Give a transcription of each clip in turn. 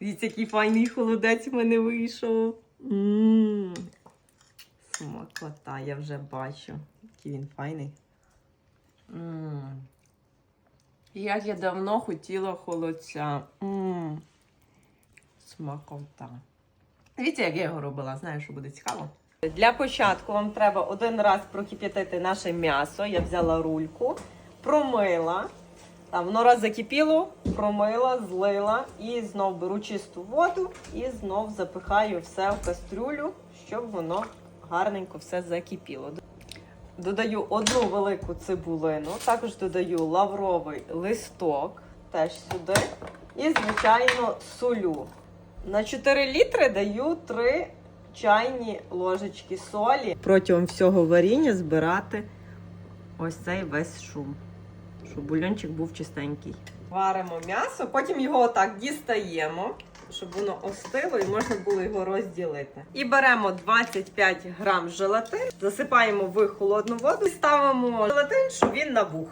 Дивіться, який файний холодець в мене вийшов. М, Смакота, я вже бачу. Який він файний. М. Як я давно хотіла холодця. М. Смакота. Дивіться, як я його робила, знаю, що буде цікаво. Для початку вам треба один раз прокип'ятити наше м'ясо. Я взяла рульку, промила. Там воно раз закипіло, промила, злила і знов беру чисту воду і знов запихаю все в кастрюлю, щоб воно гарненько все закипіло. Додаю одну велику цибулину, також додаю лавровий листок теж сюди. І, звичайно, солю. На 4 літри даю 3 чайні ложечки солі. Протягом всього варіння збирати ось цей весь шум, щоб бульончик був чистенький. Варимо м'ясо, потім його отак дістаємо, щоб воно остило і можна було його розділити. І беремо 25 грам желатин, засипаємо в холодну воду і ставимо желатин, щоб він набух.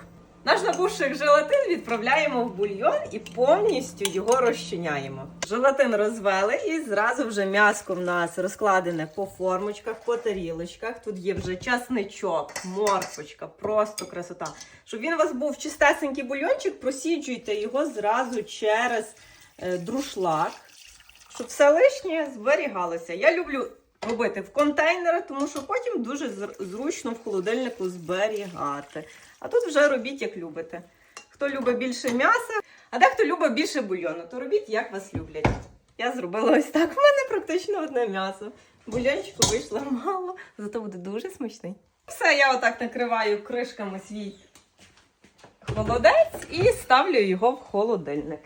Наш набувший желатин відправляємо в бульйон і повністю його розчиняємо. Желатин розвели і зразу вже м'яско в нас розкладене по формочках, по тарілочках. Тут є вже часничок, морквочка, просто красота. Щоб він у вас був чистесенький бульйончик, просіджуйте його зразу через е, друшлак, щоб все лишнє зберігалося. Я люблю робити в контейнери, тому що потім дуже зручно в холодильнику зберігати. А тут вже робіть, як любите. Хто любить більше м'яса, а дехто любить більше бульйону, то робіть, як вас люблять. Я зробила ось так. У мене практично одне м'ясо. Бульончику вийшло мало, зато буде дуже смачний. Все, я отак накриваю кришками свій холодець і ставлю його в холодильник.